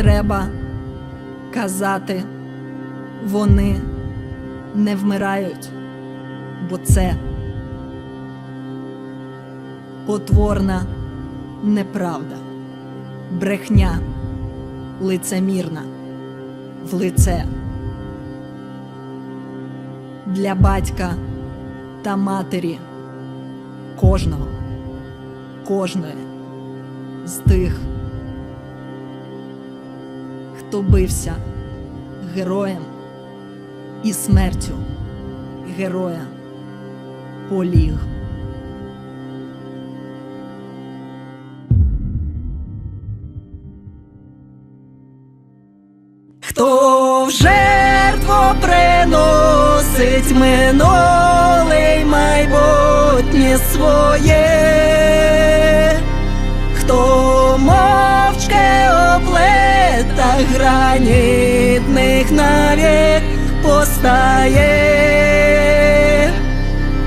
треба казати, вони не вмирають, бо це потворна неправда, брехня лицемірна в лице. Для батька та матері кожного, кожної з тих, хто бився героєм і смертю героя поліг. Хто в жертву приносить минуле й майбутнє своє, хто мовчки облета гранітних навік постає,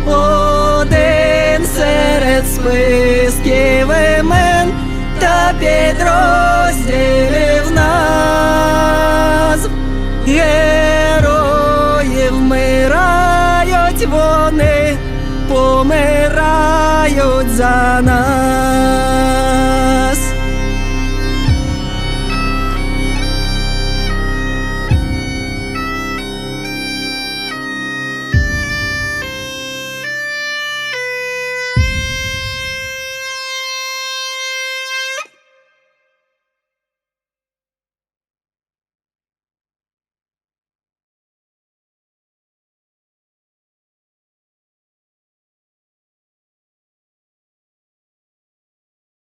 один серед списків імен та підрозділів назв. Герої вмирають вони, помирають за нас.